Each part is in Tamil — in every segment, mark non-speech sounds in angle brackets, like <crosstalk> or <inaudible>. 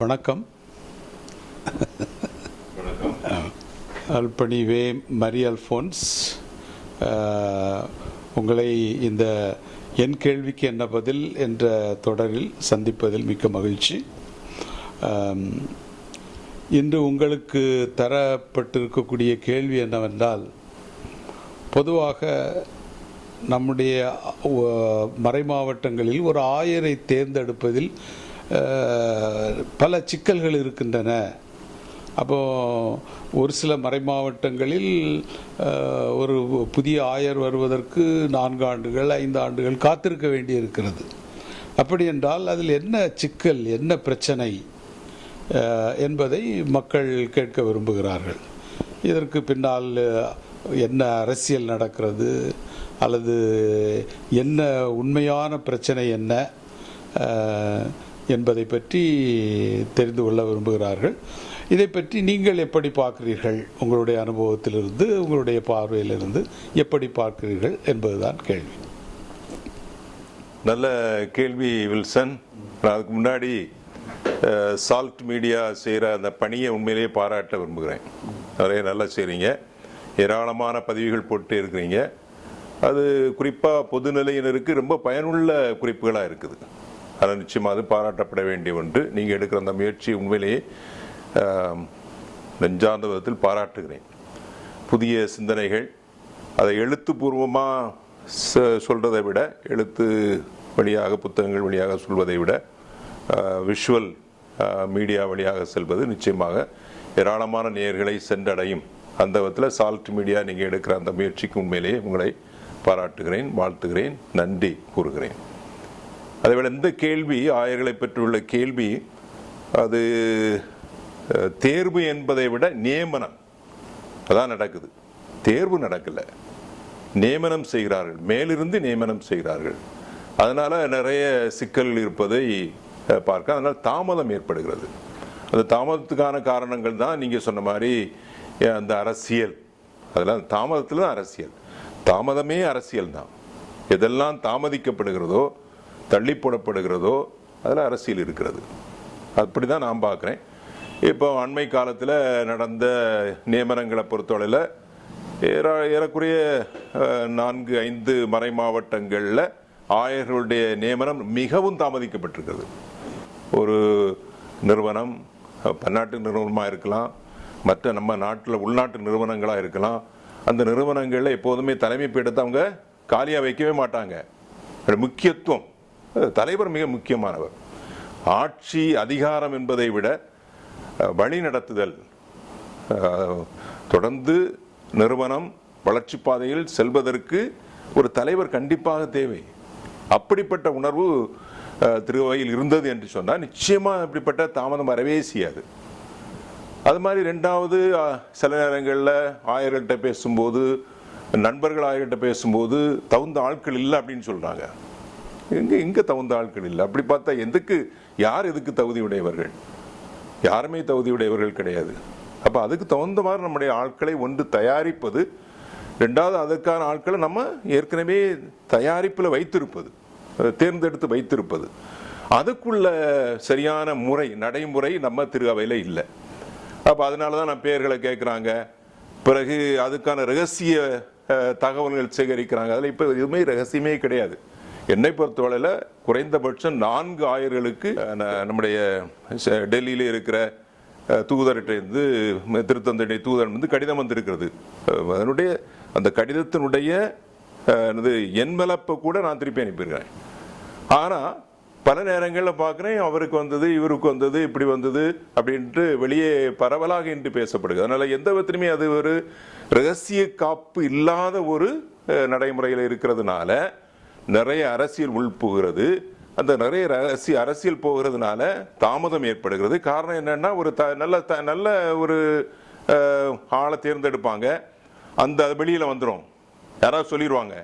வணக்கம். அல்பணிவே மரி அல்ஃபோன்ஸ் உங்களை இந்த என் கேள்விக்கு என்ன பதில் என்ற தொடரில் சந்திப்பதில் மிக்க மகிழ்ச்சி. இன்று உங்களுக்கு தரப்பட்டிருக்கக்கூடிய கேள்வி என்னவென்றால் பொதுவாக நம்முடைய மறைமாவட்டங்களில் ஒரு ஆயரை தேர்ந்தெடுப்பதில் பல சிக்கல்கள் இருக்கின்றன. அப்போ ஒரு சில மறைமாவட்டங்களில் ஒரு புதிய ஆயர் வருவதற்கு நான்கு ஆண்டுகள் ஐந்து ஆண்டுகள் காத்திருக்க வேண்டியிருக்கிறது. அப்படி என்றால் அதில் என்ன சிக்கல் என்ன பிரச்சனை என்பதை மக்கள் கேட்க விரும்புகிறார்கள். இதற்கு பின்னால் என்ன அரசியல் நடக்கிறது அல்லது என்ன உண்மையான பிரச்சனை என்ன என்பதை பற்றி தெரிந்து கொள்ள விரும்புகிறார்கள். இதை பற்றி நீங்கள் எப்படி பார்க்கிறீர்கள்? உங்களுடைய அனுபவத்திலிருந்து உங்களுடைய பார்வையிலிருந்து எப்படி பார்க்கிறீர்கள் என்பதுதான் கேள்வி. நல்ல கேள்வி வில்சன். நான் அதுக்கு முன்னாடி சால்ட் மீடியா செய்கிற அந்த பணியை உண்மையிலேயே பாராட்ட விரும்புகிறேன். நிறைய நல்லா செய்கிறீங்க ஏராளமான பதிவுகள் போட்டு இருக்கிறீங்க. அது குறிப்பாக பொதுநிலையினருக்கு ரொம்ப பயனுள்ள குறிப்புகளாக இருக்குது. அது நிச்சயமாக அது பாராட்டப்பட வேண்டிய ஒன்று. நீங்கள் எடுக்கிற அந்த முயற்சி உண்மையிலேயே நெஞ்சார்ந்த விதத்தில் பாராட்டுகிறேன். புதிய சிந்தனைகள் அதை எழுத்துப்பூர்வமாக சொல்கிறதை விட எழுத்து வழியாக புத்தகங்கள் வழியாக சொல்வதை விட விஷுவல் மீடியா வழியாக செல்வது நிச்சயமாக ஏராளமான நேயர்களை சென்றடையும். அந்த விதத்தில் சால்ட் மீடியா நீங்கள் எடுக்கிற அந்த முயற்சிக்கு உண்மையிலேயே உங்களை பாராட்டுகிறேன் வாழ்த்துகிறேன் நன்றி கூறுகிறேன். அதேபோல் இந்த கேள்வி ஆயர்களை பெற்றுள்ள கேள்வி அது தேர்வு என்பதை விட நியமனம். அதான் நடக்குது. தேர்வு நடக்கலை. நியமனம் செய்கிறார்கள். மேலிருந்து நியமனம் செய்கிறார்கள். அதனால் நிறைய சிக்கல்கள் இருப்பதை பார்க்க. அதனால் தாமதம் ஏற்படுகிறது. அந்த தாமதத்துக்கான காரணங்கள் தான் நீங்கள் சொன்ன மாதிரி அந்த அரசியல். அதெல்லாம் தாமதத்தில் தான் அரசியல். தாமதமே அரசியல் தான். எதெல்லாம் தாமதிக்கப்படுகிறதோ தள்ளி போடப்படுகிறதோ அதில் அரசியல் இருக்கிறது. அப்படி தான் நான் பார்க்குறேன். இப்போ அண்மை காலத்தில் நடந்த நியமனங்களை பொறுத்தவரையில் ஏற ஏறக்குறைய நான்கு ஐந்து மறை மாவட்டங்களில் ஆயர்களுடைய நியமனம் மிகவும் தாமதிக்கப்பட்டிருக்கிறது. ஒரு நிறுவனம் பன்னாட்டு நிறுவனமாக இருக்கலாம் மற்ற நம்ம நாட்டில் உள்நாட்டு நிறுவனங்களாக இருக்கலாம் அந்த நிறுவனங்களில் எப்போதுமே தலைமை பீடத்தை அவங்க காலியாக வைக்கவே மாட்டாங்க. முக்கியத்துவம். தலைவர் மிக முக்கியமானவர். ஆட்சி அதிகாரம் என்பதை விட வழி நடத்துதல் தொடர்ந்து நிறுவனம் வளர்ச்சி பாதையில் செல்வதற்கு ஒரு தலைவர் கண்டிப்பாக தேவை. அப்படிப்பட்ட உணர்வு திருவையில் இருந்தது என்று சொன்னால் நிச்சயமாக அப்படிப்பட்ட தாமதம் வரவே செய்யாது. அது மாதிரி ரெண்டாவது சில நேரங்களில் ஆயர்கள்ட்ட பேசும்போது நண்பர்கள் ஆயர்கிட்ட பேசும்போது தகுந்த ஆட்கள் இல்லை அப்படின்னு சொல்கிறாங்க எங்கே எங்கே தகுந்த ஆட்கள் இல்லை. அப்படி பார்த்தா எதுக்கு யார் எதுக்கு தகுதி உடையவர்கள்? யாருமே தகுதி உடையவர்கள் கிடையாது. அப்போ அதுக்கு தகுந்த மாதிரி நம்முடைய ஆட்களை ஒன்று தயாரிப்பது ரெண்டாவது அதற்கான ஆட்களை நம்ம ஏற்கனவே தயாரிப்பில் வைத்திருப்பது தேர்ந்தெடுத்து வைத்திருப்பது. அதுக்குள்ள சரியான முறை நடைமுறை நம்ம திருவையில் இல்லை. அப்போ அதனால தான் நான் பேர்களை கேட்குறாங்க பிறகு அதுக்கான ரகசிய தகவல்கள் சேகரிக்கிறாங்க. அதில் இப்போ எதுவுமே ரகசியமே கிடையாது. என்னை பொறுத்தவரையில் குறைந்தபட்சம் நான்கு ஆயர்களுக்கு ந- நம்முடைய டெல்லியில் இருக்கிற தூதர்கிட்டேருந்து ம- திருத்தந்தை தூதர் வந்து கடிதம் வந்திருக்கிறது. அதனுடைய அந்த கடிதத்தினுடைய அஹ், என்னது என்மலப்பை கூட நான் திருப்பி அனுப்பியிருக்கிறேன். ஆனால் பல நேரங்களில் பார்க்குறேன் அவருக்கு வந்தது இவருக்கு வந்தது இப்படி வந்தது அப்படின்ட்டு வெளியே பரவலாக இன்று பேசப்படுது அதனால் எந்த விதத்திலுமே அது ஒரு ரகசிய காப்பு இல்லாத ஒரு நடைமுறையில் இருக்கிறதுனால நிறைய அரசியல் உள்புகிறது அந்த நிறைய ரகசிய அரசியல் போகிறதுனால தாமதம் ஏற்படுகிறது. காரணம் என்னென்னா ஒரு த நல்ல த நல்ல ஒரு ஆளை தேர்ந்தெடுப்பாங்க. அந்த வெளியில் வந்துடும் யாராவது சொல்லிடுவாங்க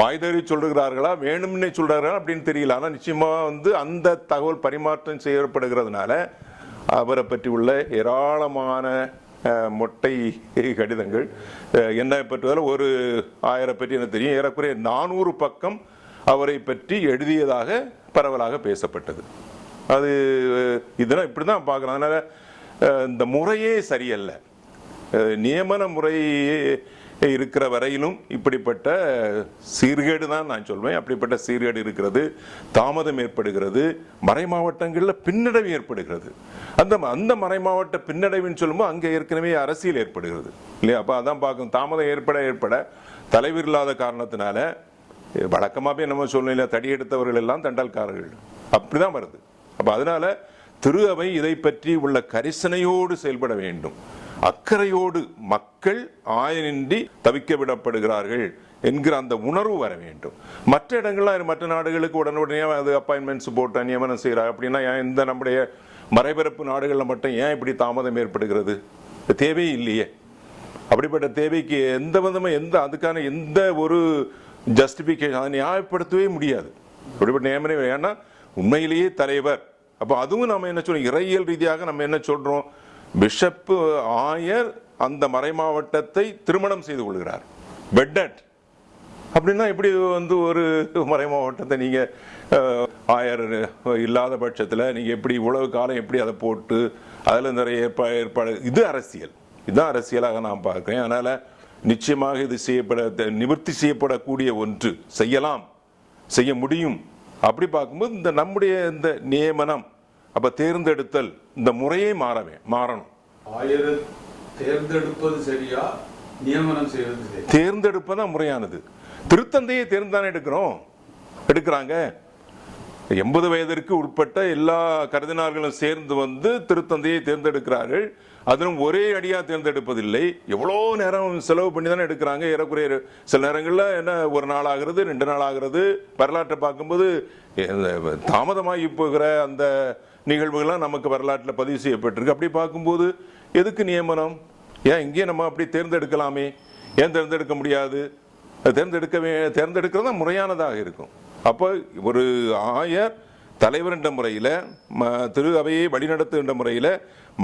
பாய்தறி சொல்கிறார்களா வேணும்னே சொல்கிறார்களா அப்படின்னு தெரியல. ஆனால் நிச்சயமாக வந்து அந்த தகவல் பரிமாற்றம் செய்யப்படுகிறதுனால அவரை பற்றி உள்ள ஏராளமான மொட்டை கடிதங்கள். என்ன என்னை பற்றுவதில் ஒரு ஆயிரம் பற்றி எனக்கு தெரியும். ஏறக்குறைய நானூறு பக்கம் அவரை பற்றி எழுதியதாக பரவலாக பேசப்பட்டது. அது இதெல்லாம் இப்படி தான் பார்க்கலாம். அதனால் இந்த முறையே சரியல்ல. நியமன முறையே இருக்கிற வரையிலும் இப்படிப்பட்ட சீர்கேடு தான் நான் சொல்வேன். அப்படிப்பட்ட சீர்கேடு இருக்கிறது தாமதம் ஏற்படுகிறது மறை மாவட்டங்களில் பின்னடைவு ஏற்படுகிறது. அந்த அந்த மறை மாவட்ட பின்னடைவுன்னு சொல்லும்போது அங்கே ஏற்கனவே அரசியல் ஏற்படுகிறது. இல்லையா? அப்போ அதான் பார்க்கணும். தாமதம் ஏற்பட ஏற்பட தலைவர் இல்லாத காரணத்தினால வழக்கமாகவே நம்ம சொல்லல தடி எடுத்தவர்கள் எல்லாம் தண்டல்காரர்கள். அப்படிதான் வருது. அப்போ அதனால திரு அவை இதை பற்றி உள்ள கரிசனையோடு செயல்பட வேண்டும். அக்கறையோடு மக்கள் ஆயனின்றி தவிக்க விடப்படுகிறார்கள் என்கிற அந்த உணர்வு வர வேண்டும். மற்ற இடங்கள்லாம் மற்ற நாடுகளுக்கு உடனுடனே அது அப்பாயின்மெண்ட்ஸ் போட்டு நியமனம் செய்கிறார் அப்படின்னா ஏன் இந்த நம்முடைய மறைபரப்பு நாடுகளில் மட்டும் ஏன் இப்படி தாமதம் ஏற்படுகிறது? தேவையே இல்லையே. அப்படிப்பட்ட தேவைக்கு எந்த விதமாக எந்த அதுக்கான எந்த ஒரு ஜஸ்டிஃபிகேஷன் அதை நியாயப்படுத்தவே முடியாது. அப்படிப்பட்ட நியமனம் ஏன்னா உண்மையிலேயே தலைவர். அப்போ அதுவும் நம்ம என்ன சொல்கிறோம் இறையியல் ரீதியாக நம்ம என்ன சொல்கிறோம் பிஷப்பு ஆயர் அந்த மறைமாவட்டத்தை திருமணம் செய்து கொள்கிறார். பெட்டட் அப்படின்னா எப்படி வந்து ஒரு மறை மாவட்டத்தை நீங்கள் ஆயர் இல்லாத பட்சத்தில் நீங்கள் எப்படி இவ்வளவு காலம் எப்படி அதை போட்டு அதில் நிறைய ஏற்பா ஏற்பாடு இது அரசியல். இதுதான் அரசியலாக நான் பார்க்குறேன். அதனால் நிச்சயமாக இது செய்யப்பட நிவர்த்தி செய்யப்படக்கூடிய ஒன்று. செய்யலாம். செய்ய முடியும். அப்படி பார்க்கும்போது இந்த நம்முடைய இந்த நியமனம் அப்போ தேர்ந்தெடுத்தல் இந்த முறையே மாறவே மாறணும். ஆயரை தேர்ந்தெடுப்பது சரியா நியமனம் செய்வது தேர்ந்தெடுப்பதான் முறையானது. திருத்தந்தையை தேர்ந்தானே எடுக்கிறோம்? எடுக்கிறாங்க. எண்பது வயதிற்கு உட்பட்ட எல்லா கருதினார்களும் சேர்ந்து வந்து திருத்தந்தையை தேர்ந்தெடுக்கிறார்கள். அதிலும் ஒரே அடியா தேர்ந்தெடுப்பதில்லை. எவ்வளோ நேரம் செலவு பண்ணி தானே எடுக்கிறாங்க. ஏறக்குறைய சில நேரங்களில் என்ன ஒரு நாள் ஆகிறது ரெண்டு நாள் ஆகிறது. வரலாற்றை பார்க்கும்போது தாமதமாகி போகிற அந்த நிகழ்வுகள்லாம் நமக்கு வரலாற்றில் பதிவு செய்யப்பட்டிருக்கு. அப்படி பார்க்கும்போது எதுக்கு நியமனம்? ஏன் இங்கேயே நம்ம அப்படி தேர்ந்தெடுக்கலாமே? ஏன் தேர்ந்தெடுக்க முடியாது? தேர்ந்தெடுக்க தேர்ந்தெடுக்கிறது தான் முறையானதாக இருக்கும். அப்போ ஒரு ஆயர் தலைவர் என்ற முறையில் ம திரு அவையை வழிநடத்துகின்ற முறையில்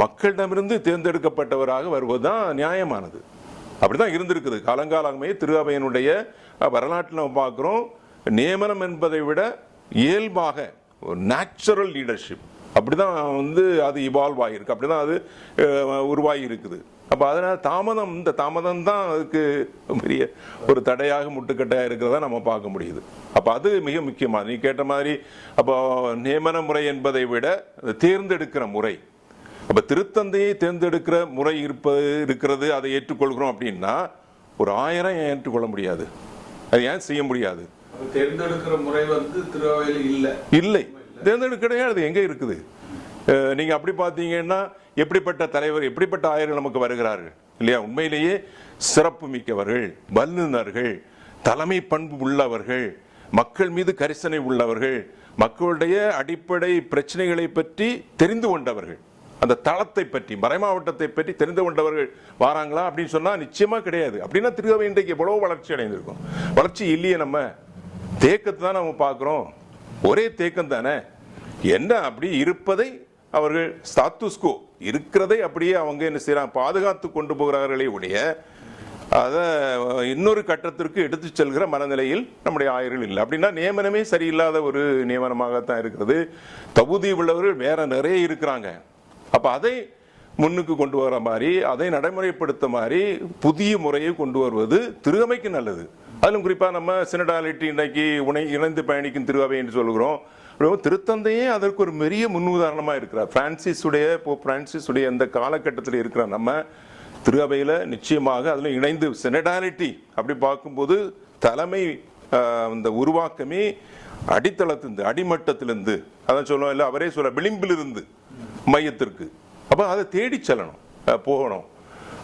மக்களிடமிருந்து தேர்ந்தெடுக்கப்பட்டவராக வருவது தான் நியாயமானது. அப்படி தான் இருந்திருக்குது. காலங்காலமே திரு அவையினுடைய வரலாற்றில் நம்ம பார்க்குறோம். நியமனம் என்பதை விட இயல்பாக ஒரு நேச்சுரல் லீடர்ஷிப் அப்படிதான் வந்து அது இவால்வ் ஆகியிருக்கு அப்படிதான் அது அஹ், உருவாகி இருக்குது அப்போ அதனால் தாமதம் இந்த தாமதம் தான் அதுக்கு பெரிய ஒரு தடையாக முட்டுக்கட்டையாக இருக்கிறதா நம்ம பார்க்க முடியுது. அப்போ அது மிக முக்கியமானது. நீ கேட்ட மாதிரி அப்போ நியமன முறை என்பதை விட தேர்ந்தெடுக்கிற முறை. அப்போ திருத்தந்தையை தேர்ந்தெடுக்கிற முறை இருப்பது இருக்கிறது அதை ஏற்றுக்கொள்கிறோம் அப்படின்னா ஒரு ஆயிரம் ஏன் ஏற்றுக்கொள்ள முடியாது? அது ஏன் செய்ய முடியாது? தேர்ந்தெடுக்கிற முறை வந்து திருவாவையில் இல்ல. இல்லை. தேர்ந்தெடுக்க கிடையாது எங்கே இருக்குது? நீங்கள் நீங்க அப்படி பார்த்தீங்கன்னா எப்படிப்பட்ட தலைவர் எப்படிப்பட்ட ஆயர்கள் நமக்கு வருகிறார்கள்? இல்லையா? உண்மையிலேயே சிறப்பு மிக்கவர்கள் வல்லுநர்கள் தலைமை பண்பு உள்ளவர்கள் மக்கள் மீது கரிசனை உள்ளவர்கள் மக்களுடைய அடிப்படை பிரச்சனைகளை பற்றி தெரிந்து கொண்டவர்கள். அந்த தளத்தை பற்றி மறைமாவட்டத்தை பற்றி தெரிந்து கொண்டவர்கள் வாராங்களா அப்படின்னு சொன்னால் நிச்சயமாக கிடையாது. அப்படின்னா திருகவை இன்றைக்கு எவ்வளோ வளர்ச்சி அடைந்திருக்கும். வளர்ச்சி இல்லையே நம்ம. தேக்கத்தை தான் நம்ம பார்க்குறோம். ஒரே தேக்கம் தானே என்ன அப்படி இருப்பதை அவர்கள் ஸ்டாத்துஸ்கோ இருக்கிறதை அப்படியே அவங்க என்ன செய்யறாங்க பாதுகாத்து கொண்டு போகிறார்களே ஒழிய அதை இன்னொரு கட்டத்திற்கு எடுத்து செல்கிற மனநிலையில் நம்முடைய ஆயர்கள் இல்லை. அப்படின்னா நியமனமே சரியில்லாத ஒரு நியமனமாகத்தான் இருக்கிறது. தகுதி உள்ளவர்கள் வேற நிறைய இருக்கிறாங்க. அப்போ அதை முன்னுக்கு கொண்டு வர மாதிரி அதை நடைமுறைப்படுத்த மாதிரி புதிய முறையை கொண்டு வருவது திருகமைக்கு நல்லது. அதிலும் குறிப்பாக நம்ம சினடாலிட்டி இன்னைக்கு உணை இணைந்து பயணிக்கும் திருகவை என்று சொல்கிறோம் திருத்தந்தையே அதற்கு ஒரு பெரிய முன்னுதாரணமாக இருக்கிறார். பிரான்சிஸுடைய இப்போ பிரான்சிஸுடைய இந்த காலகட்டத்தில் இருக்கிற நம்ம திரு அவையில் நிச்சயமாக அதில் இணைந்து செனடாலிட்டி அப்படி பார்க்கும்போது தலைமை இந்த அந்த உருவாக்கமே அடித்தளத்திலிருந்து அடிமட்டத்திலிருந்து அதான் சொல்லுவோம் இல்லை அவரே சொல்ல விளிம்பிலிருந்து மையத்திற்கு. அப்போ அதை தேடி செல்லணும் போகணும்.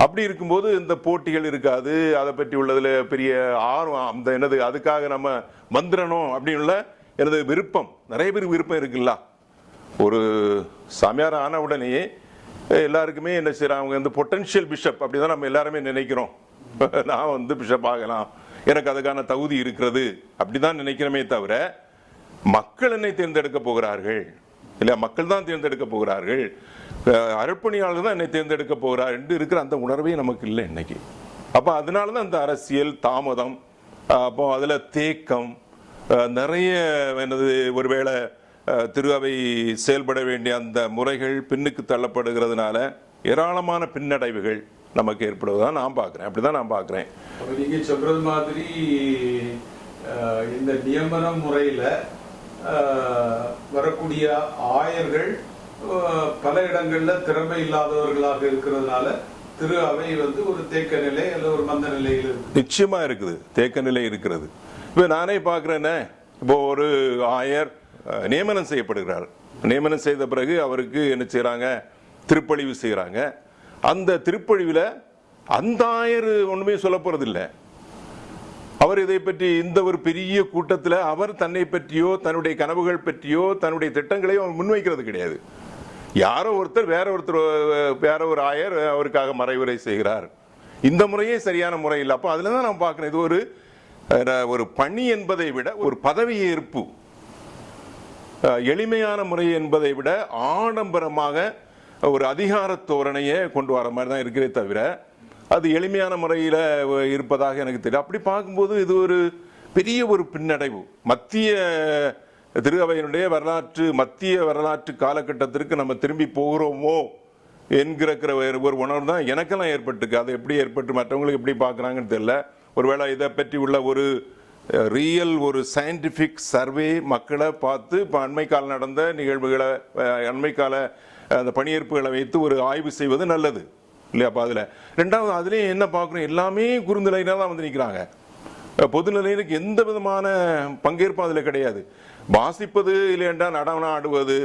அப்படி இருக்கும்போது இந்த போட்டிகள் இருக்காது அதை பற்றி உள்ளதில் பெரிய ஆர்வம் அந்த என்னது அதுக்காக நம்ம வந்துடணும் அப்படின்னு உள்ள எனது விருப்பம் நிறைய பேர் விருப்பம் இருக்குல்ல. ஒரு சாமியார் ஆன உடனேயே எல்லாருக்குமே என்ன செய்கிறாங்க அவங்க இந்த பொட்டன்ஷியல் பிஷப் அப்படிதான் நம்ம எல்லாருமே நினைக்கிறோம். <laughs> நான் வந்து பிஷப் ஆகலாம். எனக்கு அதுக்கான தகுதி இருக்கிறது. அப்படிதான் நினைக்கிறோமே தவிர மக்கள் என்னை தேர்ந்தெடுக்க போகிறார்கள். இல்லை மக்கள் தான் தேர்ந்தெடுக்க போகிறார்கள். அர்ப்பணியாளர் தான் என்னை தேர்ந்தெடுக்க போகிறார் என்று இருக்கிற அந்த உணர்வே நமக்கு இல்லை இன்னைக்கு. அப்போ அதனால தான் இந்த அரசியல் தாமதம் அப்போ அதில் தேக்கம் நிறைய என்னது ஒருவேளை திரு அவை செயல்பட வேண்டிய அந்த முறைகள் பின்னுக்கு தள்ளப்படுகிறதுனால ஏராளமான பின்னடைவுகள் நமக்கு ஏற்படுவதாக நான் பார்க்குறேன். அப்படி தான் நான் பார்க்குறேன். அப்ப நீங்க சொல்றது மாதிரி இந்த நியமன முறையில வரக்கூடிய ஆயர்கள் பல இடங்கள்ல திறமை இல்லாதவர்களாக இருக்கிறதுனால திரு அவை வந்து ஒரு தேக்க நிலை அல்ல ஒரு மந்த நிலையில் இருக்கு நிச்சயமா இருக்குது. தேக்க நிலை இருக்கிறது. இப்போ நானே பார்க்குறேன்னே இப்போ ஒரு ஆயர் நியமனம் செய்யப்படுகிறார். நியமனம் செய்த பிறகு அவருக்கு என்ன செய்கிறாங்க திருப்பழிவு செய்கிறாங்க அந்த திருப்பழிவில் அந்த ஆயர் ஒன்றுமே சொல்ல போகிறதில்ல அவர் இதை பற்றி இந்த ஒரு பெரிய கூட்டத்தில் அவர் தன்னை பற்றியோ தன்னுடைய கனவுகள் பற்றியோ தன்னுடைய திட்டங்களையோ அவர் முன்வைக்கிறது கிடையாது. யாரோ ஒருத்தர் வேற ஒருத்தர் வேற ஒரு ஆயர் அவருக்காக மறைவுரை செய்கிறார். இந்த முறையே சரியான முறை இல்லை. அப்போ அதில் தான் நான் பார்க்குறேன். இது ஒரு ஒரு பணி என்பதை விட ஒரு பதவி ஏற்பு எளிமையான முறை என்பதை விட ஆடம்பரமாக ஒரு அதிகார தோரணையை கொண்டு வர மாதிரி தான் இருக்கிறே தவிர அது எளிமையான முறையில் இருப்பதாக எனக்கு தெரியும். அப்படி பார்க்கும்போது இது ஒரு பெரிய ஒரு பின்னடைவு. மத்திய திரு அவையினுடைய வரலாற்று மத்திய வரலாற்று காலகட்டத்திற்கு நம்ம திரும்பி போகிறோமோ என்கிற ஒரு- ஒரு உணர்வு தான் எனக்கெல்லாம் ஏற்பட்டுருக்கு. அது எப்படி ஏற்பட்டு மற்றவங்களுக்கு எப்படி பார்க்குறாங்கன்னு தெரியல. ஒருவேளை இதை பற்றி உள்ள ஒரு ரியல் ஒரு சயின்டிஃபிக் சர்வே மக்களை பார்த்து இப்போ அண்மைக்கால நடந்த நிகழ்வுகளை அண்மைக்கால அந்த பணியேற்புகளை வைத்து ஒரு ஆய்வு செய்வது நல்லது. இல்லையா அப்போ அதில். ரெண்டாவது அதுலேயும் என்ன பார்க்குறோம் எல்லாமே குறுநிலையில தான் வந்து நிற்கிறாங்க பொதுநிலையிலுக்கு எந்த விதமான பங்கேற்பும் அதில் கிடையாது. வாசிப்பது இல்லைண்டா நடனம் ஆடுவது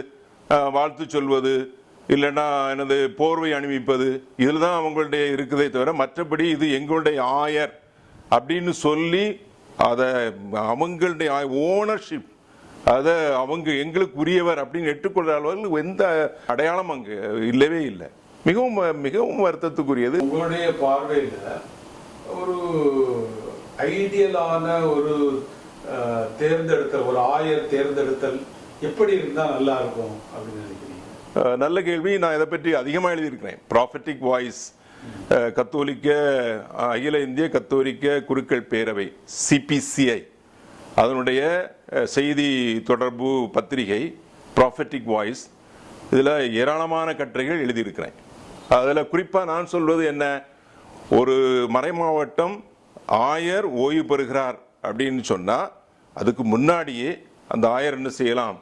வாழ்த்து சொல்வது இல்லைன்னா என்னது போர்வை அணிவிப்பது இதில் தான் அவங்களுடைய இருக்குதே தவிர மற்றபடி இது எங்களுடைய ஆயர் அப்படின்னு சொல்லி அதை அவங்களுடைய ஓனர்ஷிப் அதை அவங்க எங்களுக்கு உரியவர் அப்படின்னு ஏற்றுக்கொள்கிற அளவில் எந்த அடையாளம் அங்கே இல்லவே இல்லை. மிகவும் மிகவும் வருத்தத்துக்குரியது. உங்களுடைய பார்வையில ஒரு ஐடியலான ஒரு தேர்ந்தெடுத்தல் ஒரு ஆயர் தேர்ந்தெடுத்தல் எப்படி இருந்தா நல்லா இருக்கும் அப்படின்னு நினைக்கிறீங்க? நல்ல கேள்வி. நான் இதை பற்றி அதிகமாக எழுதியிருக்கிறேன். ப்ராஃபட்டிக் வாய்ஸ் கத்தோலிக்க அகில இந்திய கத்தோலிக்க குருக்கள் பேரவை சிபிசிஐ அதனுடைய செய்தி தொடர்பு பத்திரிகை ப்ராஃபெட்டிக் வாய்ஸ் இதில் ஏராளமான கட்டுரைகள் எழுதியிருக்கிறேன். அதில் குறிப்பாக நான் சொல்வது என்ன? ஒரு மறைமாவட்டம் ஆயர் ஓய்வு பெறுகிறார் அப்படின்னு சொன்னால் அதுக்கு முன்னாடியே அந்த ஆயர் என்ன செய்யலாம்?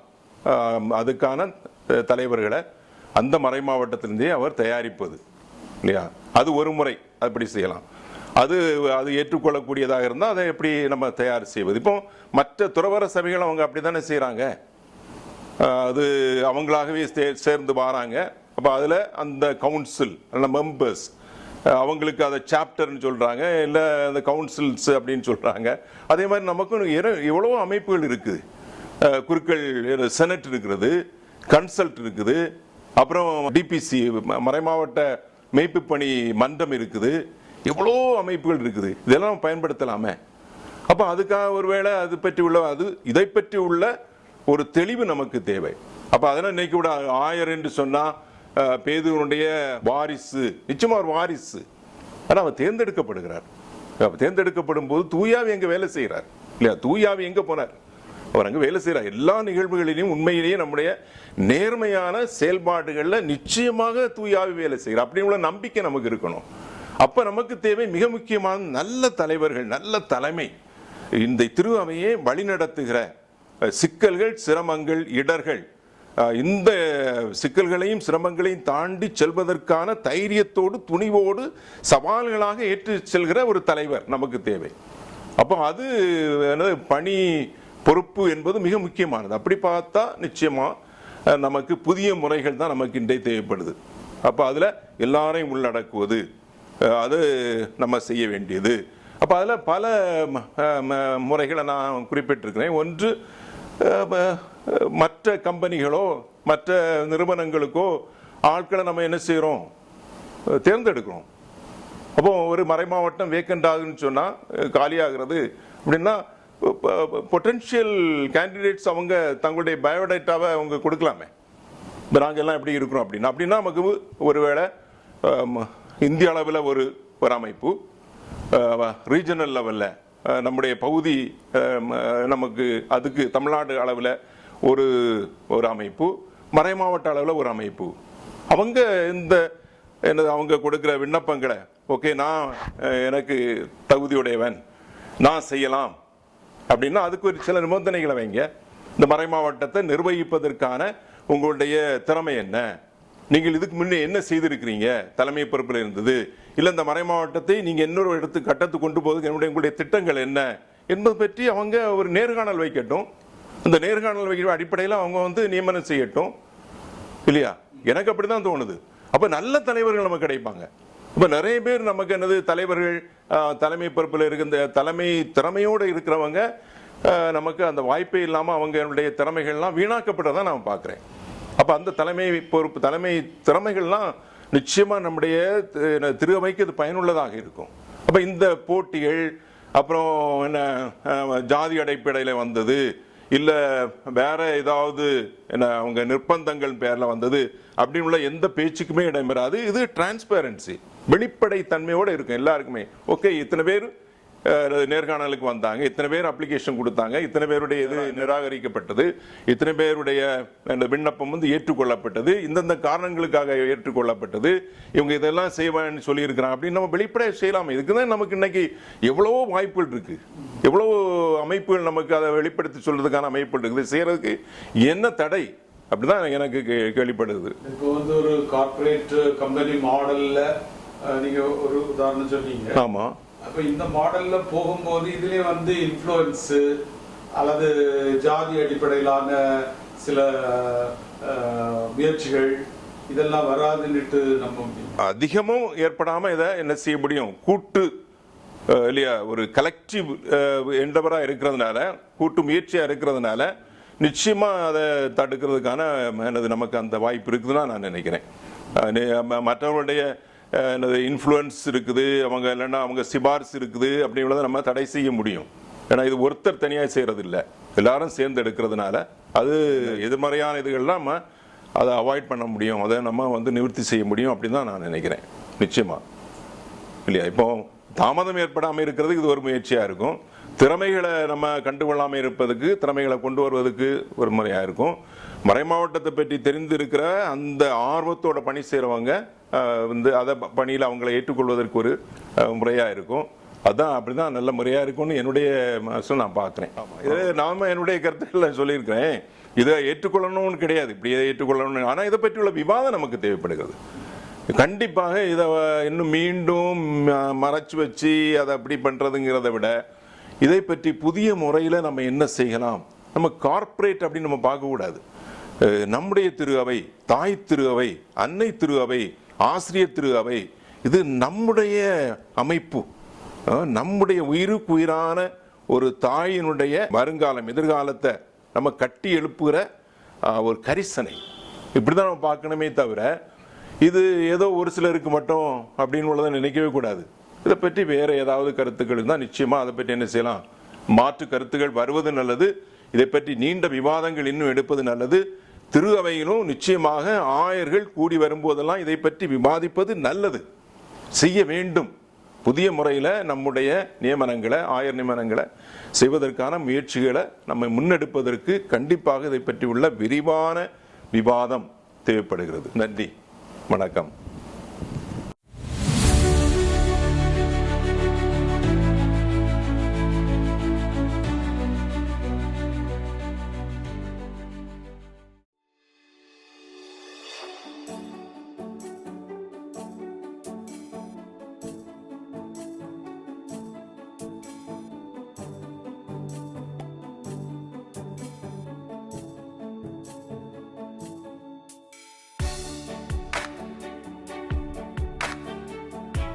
அதுக்கான தலைவர்களை அந்த மறை மாவட்டத்திலிருந்தே அவர் தயாரிப்பது. இல்லையா? அது ஒரு முறை அப்படி செய்யலாம். அது அது ஏற்றுக்கொள்ளக்கூடியதாக இருந்தால் அதை எப்படி நம்ம தயார் செய்வது? இப்போ மற்ற துறவர சபைகள் அவங்க அப்படி தானே செய்கிறாங்க அது அவங்களாகவே சே- சேர்ந்து வராங்க. அப்போ அதில் அந்த கவுன்சில் அந்த மெம்பர்ஸ் அவங்களுக்கு அதை சாப்டர்னு சொல்கிறாங்க இல்லை அந்த கவுன்சில்ஸ் அப்படின்னு சொல்கிறாங்க அதே மாதிரி நமக்கும் எவ்வளோ எவ்வளவோ அமைப்புகள் இருக்குது. குருக்கள் செனட் இருக்கிறது கன்சல்ட் இருக்குது. அப்புறம் டிபிசி மறைமாவட்ட மெய்ப்பு பணி மன்றம் இருக்குது. எவ்வளோ அமைப்புகள் இருக்குது. இதெல்லாம் பயன்படுத்தலாமே. அப்போ அதுக்காக ஒருவேளை அது பற்றி உள்ள அது இதை பற்றி உள்ள ஒரு தெளிவு நமக்கு தேவை. அப்போ அதெல்லாம் இன்னைக்கு விட ஆயர் என்று சொன்னால் பேதுவனுடைய வாரிசு நிச்சயமாக ஒரு வாரிசு. ஆனால் அவர் தேர்ந்தெடுக்கப்படுகிறார். தேர்ந்தெடுக்கப்படும் போது தூயாவி எங்கே வேலை செய்கிறார் இல்லையா? தூயாவி எங்கே போனார்? அவர் அங்கே வேலை செய்கிறார் எல்லா நிகழ்வுகளிலும் உண்மையிலேயே நம்முடைய நேர்மையான செயல்பாடுகளில் நிச்சயமாக தூயாவி வேலை செய்கிறார் அப்படி உள்ள நம்பிக்கை நமக்கு இருக்கணும். அப்போ நமக்கு தேவை மிக முக்கியமான நல்ல தலைவர்கள் நல்ல தலைமை. இந்த திரு வழிநடத்துகிற சிக்கல்கள் சிரமங்கள் இடர்கள். இந்த சிக்கல்களையும் சிரமங்களையும் தாண்டி செல்வதற்கான தைரியத்தோடு துணிவோடு சவால்களாக ஏற்று செல்கிற ஒரு தலைவர் நமக்கு தேவை. அப்போ அது பணி பொறுப்பு என்பது மிக முக்கியமானது. அப்படி பார்த்தா நிச்சயமாக நமக்கு புதிய முறைகள் தான் நமக்கு இன்றைய தேவைப்படுது. அப்போ அதில் எல்லாரையும் உள்ளடக்குவது அது நம்ம செய்ய வேண்டியது. அப்போ அதில் பல ம- ம- முறைகளை நான் குறிப்பிட்டிருக்கிறேன். ஒன்று மற்ற கம்பெனிகளோ மற்ற நிறுவனங்களுக்கோ ஆட்களை நம்ம என்ன செய்கிறோம் தேர்ந்தெடுக்கிறோம். அப்போ ஒரு மறைமாவட்டம் வேக்கண்ட் ஆகுதுன்னு சொன்னால் காலியாகிறது அப்படின்னா பொட்டென்ஷியல் கேண்டிடேட்ஸ் அவங்க தங்களுடைய பயோடேட்டாவை அவங்க கொடுக்கலாமே. இப்போ நாங்கள் எல்லாம் எப்படி இருக்கிறோம் அப்படின்னா. அப்படின்னா நமக்கு ஒருவேளை இந்திய அளவில் ஒரு ஒரு அமைப்பு ரீஜனல் லெவலில் நம்முடைய பகுதி நமக்கு அதுக்கு தமிழ்நாடு அளவில் ஒரு ஒரு அமைப்பு மறைமாவட்ட அளவில் ஒரு அமைப்பு. அவங்க இந்த என்னது அவங்க கொடுக்குற விண்ணப்பங்களை ஓகே நான் எனக்கு தகுதியுடையவன் நான் செய்யலாம். அப்படின்னா அதுக்கு ஒரு சில நிபந்தனைகளை வைங்க. இந்த மறைமாவட்டத்தை நிர்வகிப்பதற்கான உங்களுடைய திறமை என்ன? நீங்கள் இதுக்கு முன்னே என்ன செய்திருக்கிறீங்க? தலைமை பொறுப்பில் இருந்தது. இல்லை இந்த மறைமாவட்டத்தை நீங்கள் இன்னொரு இடத்துக்கு கட்டத்துக்கு கொண்டு போவதுக்கு என்னுடைய உங்களுடைய திட்டங்கள் என்ன? என்பது பற்றி அவங்க ஒரு நேர்காணல் வைக்கட்டும். அந்த நேர்காணல் வைக்கிற அடிப்படையில் அவங்க வந்து நியமனம் செய்யட்டும். இல்லையா? எனக்கு அப்படி தான் தோணுது. அப்போ நல்ல தலைவர்கள் நமக்கு கிடைப்பாங்க. இப்போ நிறைய பேர் நமக்கு என்னது தலைவர்கள் தலைமை பொறுப்பில் இருக்கின்ற தலைமை திறமையோடு இருக்கிறவங்க நமக்கு அந்த வாய்ப்பே இல்லாமல் அவங்களுடைய திறமைகள்லாம் வீணாக்கப்பட்டதான் நான் பார்க்குறேன். அப்போ அந்த தலைமை பொறுப்பு தலைமை திறமைகள்லாம் நிச்சயமாக நம்முடைய தி- இது பயனுள்ளதாக இருக்கும். அப்போ இந்த போட்டிகள் அப்புறம் என்ன ஜாதி அடைப்படையில் வந்தது இல்லை வேற ஏதாவது என்ன அவங்க நிர்பந்தங்கள் பேரில் வந்தது அப்படின்னு உள்ள எந்த பேச்சுக்குமே இடம்பெறாது. இது டிரான்ஸ்பேரன்சி வெளிப்படை தன்மையோட இருக்கும் எல்லாருக்குமே. ஓகே இத்தனை பேர் நேர்காணலுக்கு வந்தாங்க இத்தனை பேர் அப்ளிகேஷன் கொடுத்தாங்க இத்தனை பேருடைய இது நிராகரிக்கப்பட்டது இத்தனை பேருடைய அந்த விண்ணப்பம் வந்து ஏற்றுக்கொள்ளப்பட்டது இந்தந்த காரணங்களுக்காக ஏற்றுக்கொள்ளப்பட்டது இவங்க இதெல்லாம் செய்வான்னு சொல்லியிருக்கிறாங்க. அப்படின்னு நம்ம வெளிப்படையாக செய்யலாம். இதுக்கு தான் நமக்கு இன்னைக்கு எவ்வளவோ வாய்ப்புகள் இருக்கு. எவ்வளோ அமைப்புகள் நமக்கு அதை வெளிப்படுத்தி சொல்றதுக்கான அமைப்புகள் இருக்குது செய்யறதுக்கு என்ன தடை? அப்படிதான் எனக்கு கே- கேள்விப்படுது. இப்போ வந்து ஒரு கார்ப்பரேட் கம்பெனி மாடலில் நீங்க ஒரு உதாரணம் சொன்னீங்க. ஆமா. அப்ப இந்த மாடல்ல போகும்போது இதுலயே வந்து இன்ஃப்ளூயன்ஸ் அல்லது ஜாதி அடிப்படையிலான சில முயற்சிகள் இதெல்லாம் வராதுன்னுட்டு முடியும். அதிகமும் ஏற்படாம இதை என்ன செய்ய முடியும்? கூட்டு இல்லையா ஒரு கலெக்டிவ் எண்டவரா இருக்கிறதுனால கூட்டு முயற்சியா இருக்கிறதுனால நிச்சயமா அதை தடுக்கிறதுக்கான என்னது நமக்கு அந்த வாய்ப்பு இருக்குதுன்னு நான் நினைக்கிறேன். மற்றவர்களுடைய என்னது இன்ஃப்ளூயன்ஸ் இருக்குது அவங்க இல்லைன்னா அவங்க சிபாரிசு இருக்குது அப்படிங்கிறத நம்ம தடை செய்ய முடியும். ஏன்னா இது ஒருத்தர் தனியாக செய்கிறது இல்லை எல்லாரும் சேர்ந்து எடுக்கிறதுனால அது எதிர்மறையான இதுகள்லாம் நம்ம அதை அவாய்ட் பண்ண முடியும். அதை நம்ம வந்து நிவர்த்தி செய்ய முடியும் அப்படின்னு தான் நான் நினைக்கிறேன். நிச்சயமாக இல்லையா? இப்போ தாமதம் ஏற்படாமல் இருக்கிறதுக்கு இது ஒரு முயற்சியாக இருக்கும். திறமைகளை நம்ம கண்டுகொள்ளாமல் இருப்பதுக்கு திறமைகளை கொண்டு வருவதற்கு ஒரு முறையாக இருக்கும். மறைமாவட்டத்தை பற்றி தெரிந்து இருக்கிற அந்த ஆர்வத்தோட பணி செய்கிறவங்க வந்து அதை பணியில் அவங்களை ஏற்றுக்கொள்வதற்கு ஒரு முறையாக இருக்கும். அதான் அப்படிதான் நல்ல முறையாக இருக்கும்னு என்னுடைய மனசுல நான் பார்க்குறேன் இது நாம என்னுடைய கருத்துக்களை சொல்லியிருக்கிறேன். இதை ஏற்றுக்கொள்ளணும்னு கிடையாது. இப்படியே ஏற்றுக்கொள்ளணும் ஆனால் இதை பற்றியுள்ள விவாதம் நமக்கு தேவைப்படுகிறது. கண்டிப்பாக இதை இன்னும் மீண்டும் மறைச்சு வச்சு அதை அப்படி பண்றதுங்கிறத விட இதை பற்றி புதிய முறையில் நம்ம என்ன செய்யலாம்? நம்ம கார்ப்பரேட் அப்படின்னு நம்ம பார்க்கக்கூடாது. நம்முடைய திரு அவை தாய் திரு அவை அன்னை திரு அவை ஆசிரியர் திரு அவை இது நம்முடைய அமைப்பு. நம்முடைய உயிருக்கு உயிரான ஒரு தாயினுடைய வருங்காலம் எதிர்காலத்தை நம்ம கட்டி எழுப்புகிற ஒரு கரிசனை. இப்படி தான் நம்ம பார்க்கணுமே தவிர இது ஏதோ ஒரு சிலருக்கு மட்டும் அப்படின்னு உள்ளதை நினைக்கவே கூடாது. இதை பற்றி வேற ஏதாவது கருத்துக்கள் இருந்தால் நிச்சயமாக அதை பற்றி என்ன செய்யலாம்? மாற்று கருத்துக்கள் வருவது நல்லது இதை பற்றி நீண்ட விவாதங்கள் இன்னும் எடுப்பது நல்லது. திரு அவையிலும் நிச்சயமாக ஆயர்கள் கூடி வரும்போதெல்லாம் இதை பற்றி விவாதிப்பது நல்லது. செய்ய வேண்டும். புதிய முறையில் நம்முடைய நியமனங்களை ஆயர் நியமனங்களை செய்வதற்கான முயற்சிகளை நம்ம முன்னெடுப்பதற்கு கண்டிப்பாக இதை பற்றி உள்ள விரிவான விவாதம் தேவைப்படுகிறது. நன்றி. வணக்கம்.